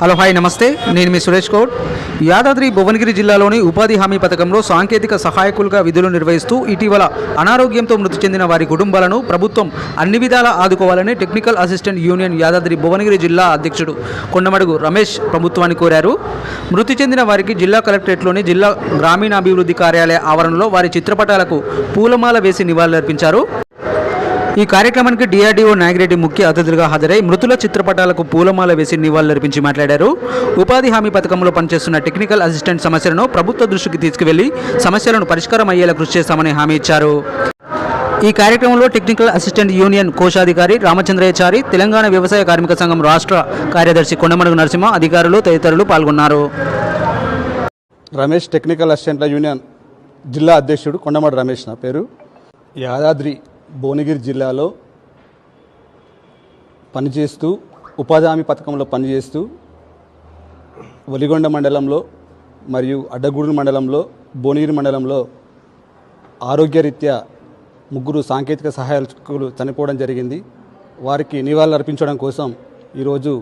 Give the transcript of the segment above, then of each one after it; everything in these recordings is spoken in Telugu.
హలో హాయ్ నమస్తే. నేను మీ సురేష్ కౌడ్ యాదాద్రి భువనగిరి జిల్లాలోని ఉపాధి హామీ పథకంలో సాంకేతిక సహాయకులుగా విధులు నిర్వహిస్తూ ఇటీవల అనారోగ్యంతో మృతి చెందిన వారి కుటుంబాలను ప్రభుత్వం అన్ని విధాలా ఆదుకోవాలని technical assistant union Yadadri Bhuvanagiri జిల్లా అధ్యక్షుడు కొండమడుగు రమేష్ ప్రభుత్వాన్ని కోరారు. మృతి చెందిన వారికి జిల్లా కలెక్టరేట్లోని జిల్లా గ్రామీణాభివృద్ధి కార్యాలయ ఆవరణలో వారి చిత్రపటాలకు పూలమాల వేసి నివాళులర్పించారు. ఈ కార్యక్రమానికి డిఆర్డీఓ నాగిరెడ్డి ముఖ్య అతిథులుగా హాజరై మృతుల చిత్రపటాలకు పూలమాల వేసి నివాళులర్పించి మాట్లాడారు. ఉపాధి హామీ పథకంలో పనిచేస్తున్న టెక్నికల్ అసిస్టెంట్ సమస్యలను ప్రభుత్వ దృష్టికి తీసుకువెళ్ళి సమస్యలను పరిష్కారం అయ్యేలా కృషి చేస్తామని హామీ ఇచ్చారు. ఈ కార్యక్రమంలో టెక్నికల్ అసిస్టెంట్ యూనియన్ కోశాధికారి రామచంద్రయ్యచారి తెలంగాణ వ్యవసాయ కార్మిక సంఘం రాష్ట్ర కార్యదర్శి కొండమడుగు నరసింహ అధికారులు తదితరులు పాల్గొన్నారు. రమేష్ టెక్నికల్ అసిస్టెంట్ల యూనియన్ జిల్లా అధ్యక్షుడు కొండమడు రమేష్ నా పేరు. యాదాద్రి భువనగిరి జిల్లాలో పనిచేస్తూ ఉపాధి హామీ పథకంలో పనిచేస్తూ ఒలిగొండ మండలంలో మరియు అడ్డగూడూరు మండలంలో భువనగిరి మండలంలో ఆరోగ్యరీత్యా ముగ్గురు సాంకేతిక సహాయకులు చనిపోవడం జరిగింది. వారికి నివాళులు అర్పించడం కోసం ఈరోజు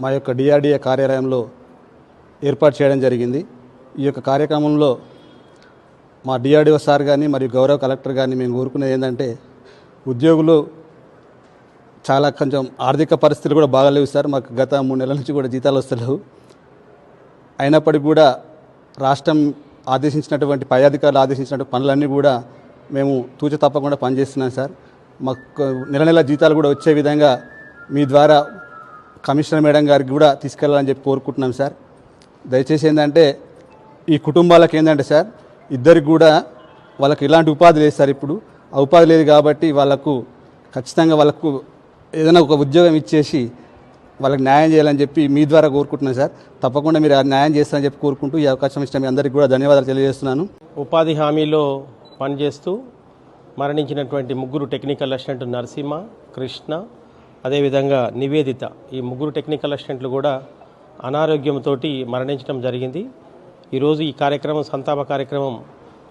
మా యొక్క డిఆర్డిఏ కార్యాలయంలో ఏర్పాటు చేయడం జరిగింది. ఈ యొక్క కార్యక్రమంలో మా డిఆర్డిఓ సార్ కానీ మరియు గౌరవ కలెక్టర్ కానీ మేము కోరుకునేది ఏంటంటే ఉద్యోగులు చాలా కొంచెం ఆర్థిక పరిస్థితులు కూడా బాగాలేవు సార్. మాకు గత మూడు నెలల నుంచి కూడా జీతాలు వస్తలేవు. అయినప్పటికీ కూడా రాష్ట్రం ఆదేశించినటువంటి పై అధికారులు ఆదేశించినటువంటి పనులన్నీ కూడా మేము తూచ తప్పకుండా పనిచేస్తున్నాం సార్. మాకు నెల నెల జీతాలు కూడా వచ్చే విధంగా మీ ద్వారా కమిషనర్ మేడం గారికి కూడా తీసుకెళ్ళాలని చెప్పి కోరుకుంటున్నాం సార్. దయచేసి ఏంటంటే ఈ కుటుంబాలకు ఏంటంటే సార్ ఇద్దరికి కూడా వాళ్ళకి ఇలాంటి ఉపాధి లేదు సార్ ఇప్పుడు. ఉపాధి లేదు కాబట్టి వాళ్ళకు ఖచ్చితంగా వాళ్ళకు ఏదైనా ఒక ఉద్యోగం ఇచ్చేసి వాళ్ళకి న్యాయం చేయాలని చెప్పి మీ ద్వారా కోరుకుంటున్నాను సార్. తప్పకుండా మీరు న్యాయం చేస్తారని చెప్పి కోరుకుంటూ ఈ అవకాశం ఇచ్చిన మీ అందరికీ కూడా ధన్యవాదాలు తెలియజేస్తున్నాను. ఉపాధి హామీలో పనిచేస్తూ మరణించినటువంటి ముగ్గురు టెక్నికల్ అసిస్టెంట్ నరసింహ కృష్ణ అదేవిధంగా నివేదిత ఈ ముగ్గురు టెక్నికల్ అసిస్టెంట్లు కూడా అనారోగ్యంతో మరణించడం జరిగింది. ఈరోజు ఈ కార్యక్రమం సంతాప కార్యక్రమం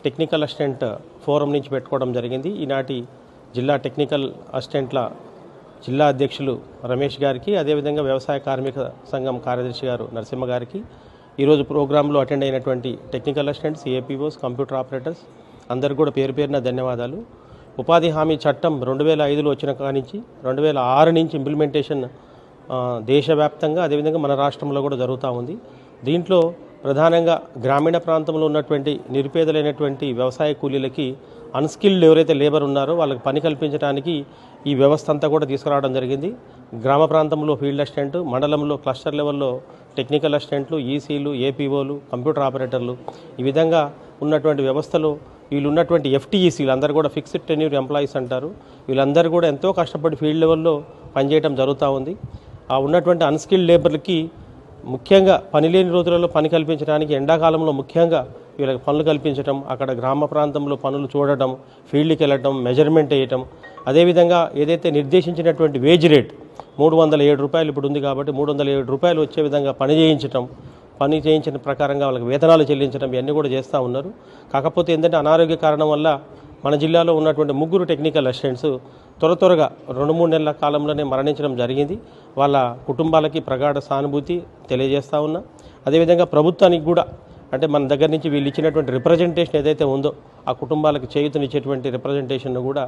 టెక్నికల్ అసిస్టెంట్ ఫోరం నుంచి పెట్టుకోవడం జరిగింది. ఈనాటి జిల్లా టెక్నికల్ అసిస్టెంట్ల జిల్లా అధ్యక్షులు రమేష్ గారికి అదేవిధంగా వ్యవసాయ కార్మిక సంఘం కార్యదర్శి గారు నరసింహ గారికి ఈరోజు ప్రోగ్రాంలో అటెండ్ అయినటువంటి technical assistants APOs computer operators అందరికీ కూడా పేరు పేరున ధన్యవాదాలు. ఉపాధి హామీ చట్టం రెండు వేల ఐదులో వచ్చిన కానించి రెండు వేల ఆరు నుంచి ఇంప్లిమెంటేషన్ దేశవ్యాప్తంగా అదేవిధంగా మన రాష్ట్రంలో కూడా జరుగుతూ ఉంది. దీంట్లో ప్రధానంగా గ్రామీణ ప్రాంతంలో ఉన్నటువంటి నిరుపేదలైనటువంటి వ్యవసాయ కూలీలకి అన్స్కిల్డ్ ఎవరైతే లేబర్ ఉన్నారో వాళ్ళకి పని కల్పించడానికి ఈ వ్యవస్థ అంతా కూడా తీసుకురావడం జరిగింది. గ్రామ ప్రాంతంలో ఫీల్డ్ అసిస్టెంట్ మండలంలో క్లస్టర్ లెవెల్లో టెక్నికల్ అసిస్టెంట్లు ఈసీలు ఏపీఓలు కంప్యూటర్ ఆపరేటర్లు ఈ విధంగా ఉన్నటువంటి వ్యవస్థలో వీళ్ళు ఉన్నటువంటి ఎఫ్టీఈసీలు అందరూ కూడా ఫిక్స్డ్ టెన్యూర్ ఎంప్లాయీస్ అంటారు. వీళ్ళందరూ కూడా ఎంతో కష్టపడి ఫీల్డ్ లెవెల్లో పనిచేయడం జరుగుతూ ఉంది. ఆ ఉన్నటువంటి అన్స్కిల్డ్ లేబర్లకి ముఖ్యంగా పనిలేని రోజులలో పని కల్పించడానికి ఎండాకాలంలో ముఖ్యంగా వీళ్ళకి పనులు కల్పించడం అక్కడ గ్రామ ప్రాంతంలో పనులు చూడటం ఫీల్డ్కి వెళ్ళటం మెజర్మెంట్ వేయటం. అదేవిధంగా ఏదైతే నిర్దేశించినటువంటి వేజ్ రేట్ మూడు వందల ఏడు రూపాయలు ఇప్పుడు ఉంది కాబట్టి మూడు వందల ఏడు రూపాయలు వచ్చే విధంగా పని చేయించటం పని చేయించిన ప్రకారంగా వాళ్ళకి వేతనాలు చెల్లించడం ఇవన్నీ కూడా చేస్తూ ఉన్నారు. కాకపోతే ఏంటంటే అనారోగ్య కారణం వల్ల మన జిల్లాలో ఉన్నటువంటి ముగ్గురు టెక్నికల్ అసిస్టెంట్స్ త్వర త్వరగా రెండు మూడు నెలల కాలంలోనే మరణించడం జరిగింది. వాళ్ళ కుటుంబాలకి ప్రగాఢ సానుభూతి తెలియజేస్తూ ఉన్నా. అదేవిధంగా ప్రభుత్వానికి కూడా అంటే మన దగ్గర నుంచి వీళ్ళు ఇచ్చినటువంటి రిప్రజెంటేషన్ ఏదైతే ఉందో ఆ కుటుంబాలకు చేయూతనిచ్చేటువంటి రిప్రజెంటేషన్ను కూడా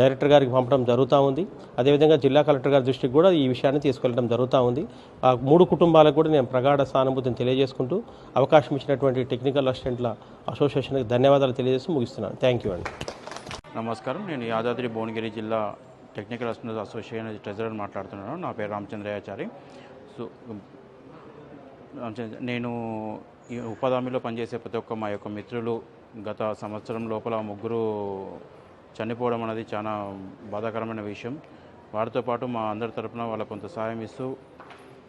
డైరెక్టర్ గారికి పంపడం జరుగుతూ ఉంది. అదేవిధంగా జిల్లా కలెక్టర్ గారి దృష్టికి కూడా ఈ విషయాన్ని తీసుకెళ్ళడం జరుగుతూ ఉంది. ఆ మూడు కుటుంబాలకు కూడా నేను ప్రగాఢ సానుభూతిని తెలియజేసుకుంటూ అవకాశం ఇచ్చినటువంటి టెక్నికల్ అసిస్టెంట్ల అసోసియేషన్కి ధన్యవాదాలు తెలియజేస్తూ ముగిస్తున్నాను. థ్యాంక్ యూ అండి. నమస్కారం. నేను యాదాద్రి భువనగిరి జిల్లా టెక్నికల్ అసిస్టెంట్ అసోసియేషన్ ట్రెజరర్ మాట్లాడుతున్నాను. నా పేరు రామచంద్రయాచారి సో రామచంద్ర నేను ఈ ఉపాధామిలో పనిచేసే ప్రతి ఒక్క మా యొక్క మిత్రులు గత సంవత్సరం లోపల ముగ్గురు చనిపోవడం అనేది చాలా బాధాకరమైన విషయం. వారితో పాటు మా అందరి తరపున వాళ్ళ కొంత సహాయం ఇస్తూ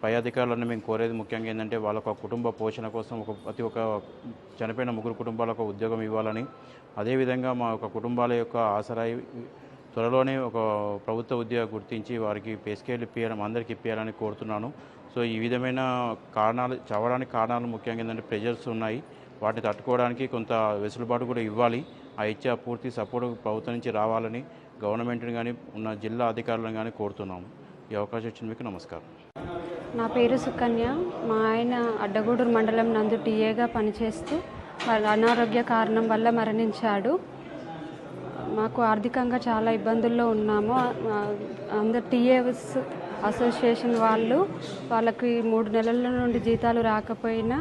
పై అధికారులను మేము కోరేది ముఖ్యంగా ఏంటంటే వాళ్ళ ఒక కుటుంబ పోషణ కోసం ఒక ప్రతి ఒక్క చనిపోయిన ముగ్గురు కుటుంబాలకు ఉద్యోగం ఇవ్వాలని. అదేవిధంగా మా యొక్క కుటుంబాల యొక్క ఆసరాయి త్వరలోనే ఒక ప్రభుత్వ ఉద్యోగం గుర్తించి వారికి పే ఇప్పించడం అందరికీ ఇప్పించాలని కోరుతున్నాను. సో ఈ విధమైన కారణాలు చవడానికి కారణాలు ముఖ్యంగా ఏంటంటే ప్రెజర్స్ ఉన్నాయి. వాటిని తట్టుకోవడానికి కొంత వెసులుబాటు కూడా ఇవ్వాలి. ఆ ఇచ్చే పూర్తి సపోర్ట్ ప్రభుత్వం నుంచి రావాలని గవర్నమెంట్ని కానీ ఉన్న జిల్లా అధికారులను కానీ కోరుతున్నాము. ఈ అవకాశం ఇచ్చిన మీకు నమస్కారం. నా పేరు సుకన్య. మా ఆయన అడ్డగూడూరు మండలం నందు టీఏగా పనిచేస్తూ వాళ్ళ అనారోగ్య కారణం వల్ల మరణించాడు. మాకు ఆర్థికంగా చాలా ఇబ్బందుల్లో ఉన్నాము. అందరు టీఏస్ అసోసియేషన్ వాళ్ళు వాళ్ళకి మూడు నెలల నుండి జీతాలు రాకపోయినా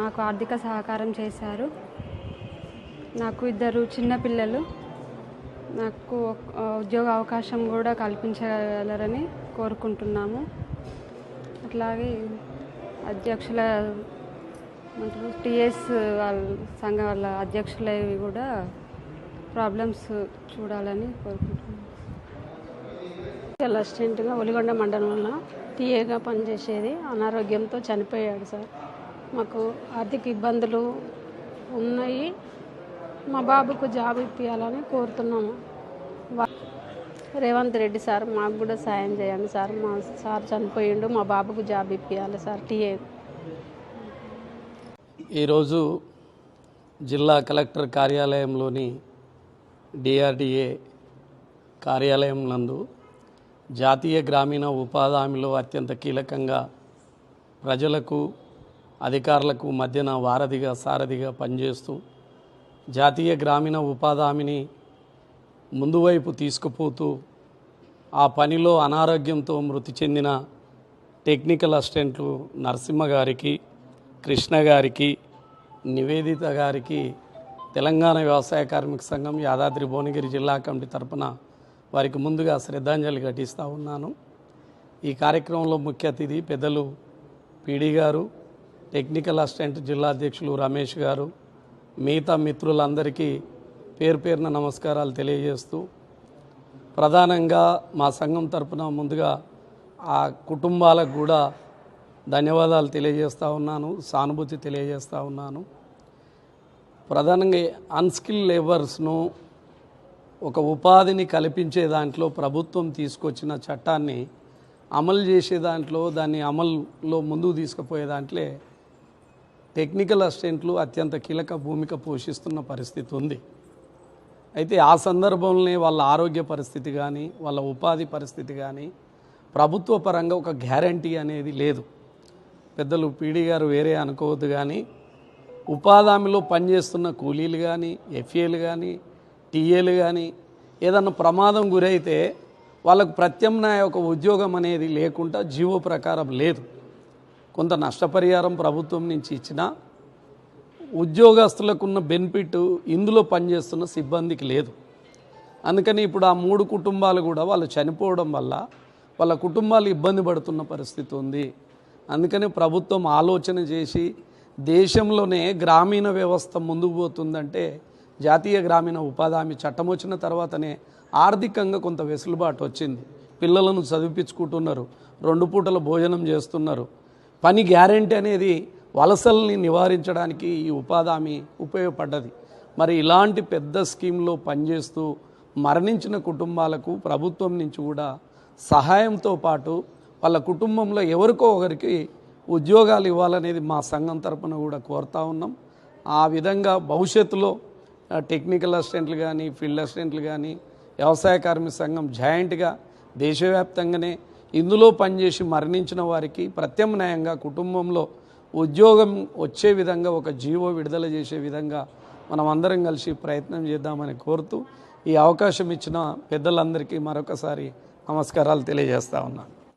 మాకు ఆర్థిక సహకారం చేశారు. నాకు ఇద్దరు చిన్నపిల్లలు నాకు ఉద్యోగ అవకాశం కూడా కల్పించగలరని కోరుకుంటున్నాము. అట్లాగే అధ్యక్షుల టిఎస్ వాళ్ళ సంఘం వాళ్ళ అధ్యక్షులవి కూడా ప్రాబ్లమ్స్ చూడాలని కోరుకుంటున్నాను. అసిస్టెంట్గా ఒలిగొండ మండలంలో టీఏగా పనిచేసేది అనారోగ్యంతో చనిపోయాడు సార్. మాకు ఆర్థిక ఇబ్బందులు ఉన్నాయి. మా బాబుకు జాబ్ ఇప్పించాలని కోరుతున్నాము. రేవంత్ రెడ్డి సార్ మాకు కూడా సాయం చేయండి సార్. మా సార్ చనిపోయిండు మా బాబుకు జాబ్ ఇప్పించాలి సార్ టీఏ. ఈరోజు జిల్లా కలెక్టర్ కార్యాలయంలోని డిఆర్డిఏ కార్యాలయం నందు జాతీయ గ్రామీణ ఉపాధి హామీలో అత్యంత కీలకంగా ప్రజలకు అధికారులకు మధ్యన వారధిగా సారథిగా పనిచేస్తూ జాతీయ గ్రామీణ ఉపాధి హామీని ముందు వైపు తీసుకుపోతూ ఆ పనిలో అనారోగ్యంతో మృతి చెందిన టెక్నికల్ అసిస్టెంట్లు నరసింహ గారికి కృష్ణ గారికి నివేదిత గారికి తెలంగాణ వ్యవసాయ కార్మిక సంఘం యాదాద్రి భువనగిరి జిల్లా కమిటీ తరపున వారికి ముందుగా శ్రద్ధాంజలి ఘటిస్తూ ఉన్నాను. ఈ కార్యక్రమంలో ముఖ్య అతిథి పెద్దలు పీడీ గారు టెక్నికల్ అసిస్టెంట్ జిల్లా అధ్యక్షులు రమేష్ గారు మిగతా మిత్రులందరికీ పేరు పేరున నమస్కారాలు తెలియజేస్తూ ప్రధానంగా మా సంఘం తరపున ముందుగా ఆ కుటుంబాలకు కూడా ధన్యవాదాలు తెలియజేస్తూ ఉన్నాను సానుభూతి తెలియజేస్తూ ఉన్నాను. ప్రధానంగా అన్స్కిల్ లేబర్స్ను ఒక ఉపాధిని కల్పించే దాంట్లో ప్రభుత్వం తీసుకొచ్చిన చట్టాన్ని అమలు చేసే దాంట్లో దాన్ని అమలులో ముందుకు తీసుకుపోయే దాంట్లో టెక్నికల్ అసిస్టెంట్లు అత్యంత కీలక భూమిక పోషిస్తున్న పరిస్థితి ఉంది. అయితే ఆ సందర్భంలోనే వాళ్ళ ఆరోగ్య పరిస్థితి కానీ వాళ్ళ ఉపాధి పరిస్థితి కానీ ప్రభుత్వ పరంగా ఒక గ్యారంటీ అనేది లేదు. పెద్దలు పీడీ గారు వేరే అనుకోవద్దు కానీ ఉపాధి పనిచేస్తున్న కూలీలు కానీ ఎఫ్ఏలు కానీ టీఏలు కానీ ఏదన్నా ప్రమాదం గురైతే వాళ్ళకు ప్రత్యామ్నాయ ఒక ఉద్యోగం అనేది లేకుండా జీవో ప్రకారం లేదు. కొంత నష్టపరిహారం ప్రభుత్వం నుంచి ఇచ్చినా ఉద్యోగస్తులకు ఉన్న బెనిఫిట్ ఇందులో పనిచేస్తున్న సిబ్బందికి లేదు. అందుకని ఇప్పుడు ఆ మూడు కుటుంబాలు కూడా వాళ్ళు చనిపోవడం వల్ల వాళ్ళ కుటుంబాలు ఇబ్బంది పడుతున్న పరిస్థితి ఉంది. అందుకని ప్రభుత్వం ఆలోచన చేసి దేశంలోనే గ్రామీణ వ్యవస్థ ముందుకు పోతుందంటే జాతీయ గ్రామీణ ఉపాధి హామీ చట్టం వచ్చిన తర్వాతనే ఆర్థికంగా కొంత వెసులుబాటు వచ్చింది. పిల్లలను చదివించుకుంటున్నారు రెండు పూటల భోజనం చేస్తున్నారు. పని గ్యారెంటీ అనేది వలసల్ని నివారించడానికి ఈ ఉపాధి హామీ ఉపయోగపడ్డది. మరి ఇలాంటి పెద్ద స్కీమ్లో పనిచేస్తూ మరణించిన కుటుంబాలకు ప్రభుత్వం నుంచి కూడా సహాయంతో పాటు వాళ్ళ కుటుంబంలో ఎవరికో ఒకరికి ఉద్యోగాలు ఇవ్వాలనేది మా సంఘం తరపున కూడా కోరుతా ఉన్నాం. ఆ విధంగా భవిష్యత్తులో టెక్నికల్ అసిస్టెంట్లు కానీ ఫీల్డ్ అసిస్టెంట్లు కానీ వ్యవసాయ కార్మిక సంఘం జాయింట్గా దేశవ్యాప్తంగానే ఇందులో పనిచేసి మరణించిన వారికి ప్రత్యామ్నాయంగా కుటుంబంలో ఉద్యోగం వచ్చే విధంగా ఒక జీవో విడుదల చేసే విధంగా మనం అందరం కలిసి ప్రయత్నం చేద్దామని కోరుతూ ఈ అవకాశం ఇచ్చిన పెద్దలందరికీ మరొకసారి నమస్కారాలు తెలియజేస్తా ఉన్నాను.